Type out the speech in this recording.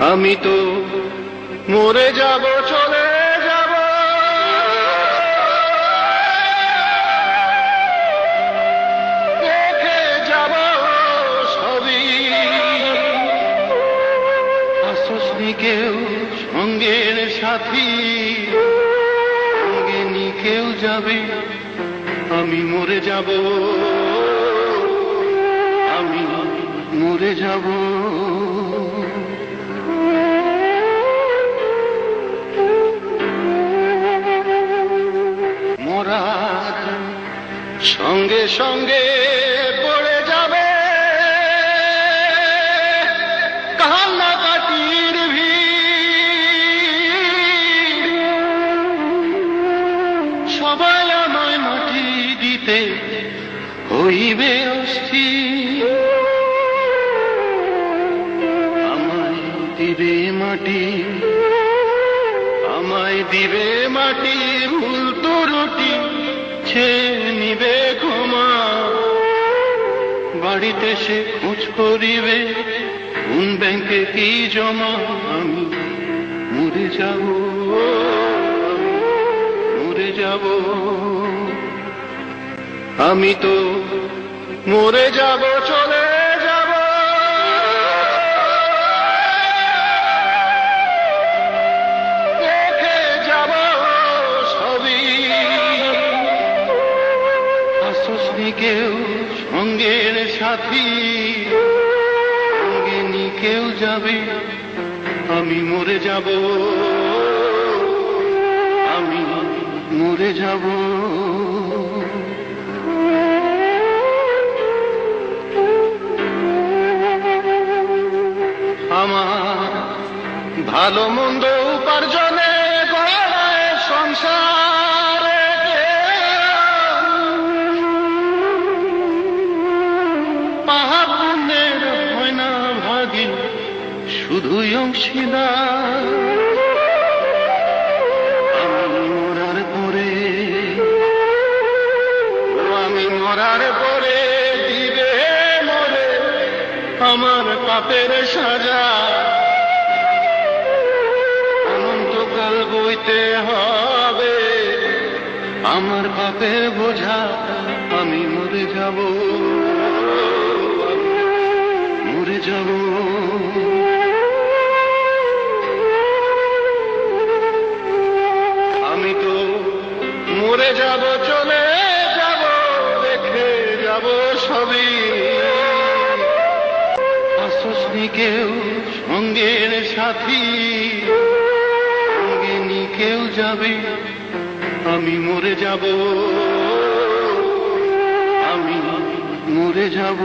আমি তো মরে যাব, চলে যাব। রেখে যাব সবই। আসসনি কেউ সঙ্গের সাথী। সঙ্গে নি কেউ যাবে, আমি মরে যাব। আমি মরে যাব। সঙ্গে সঙ্গে পড়ে যাবে। কান্নাকাটির ভিড়। সবাই আমায় মাটি দিতে হইবে অস্থির। আমায় দিবে মাটি, আমায় দিবে মাটি, ভুল ত্রুটি ছে নিবে ক্ষমা। বাড়িতে সে খোঁজ করিবে, কোন ব্যাংকে কি জমা আমি? মরে যাব মরে যাব। আমি তো মরে যাব, চলে কেউ, সঙ্গের সাথী। সঙ্গে নি কেউ যাবে, আমি মরে যাব। আমি মরে যাব। আমার ভালো মন্দ উপার্জনে সংসারে। শুধুই অংশীদার। আমি মরার পরে, আমি মরার পরে দিবে মরে আমার পাপের সাজা। অনন্তকাল বইতে হবে আমার পাপের বোঝা, আমি মরে যাব। মরে যাব। যাব, চলে যাব রেখে যাব সবই। আসসনি কেউ সঙ্গের সাথী, সঙ্গে নি কেউ যাবে, আমি মরে যাব। আমি মরে যাব।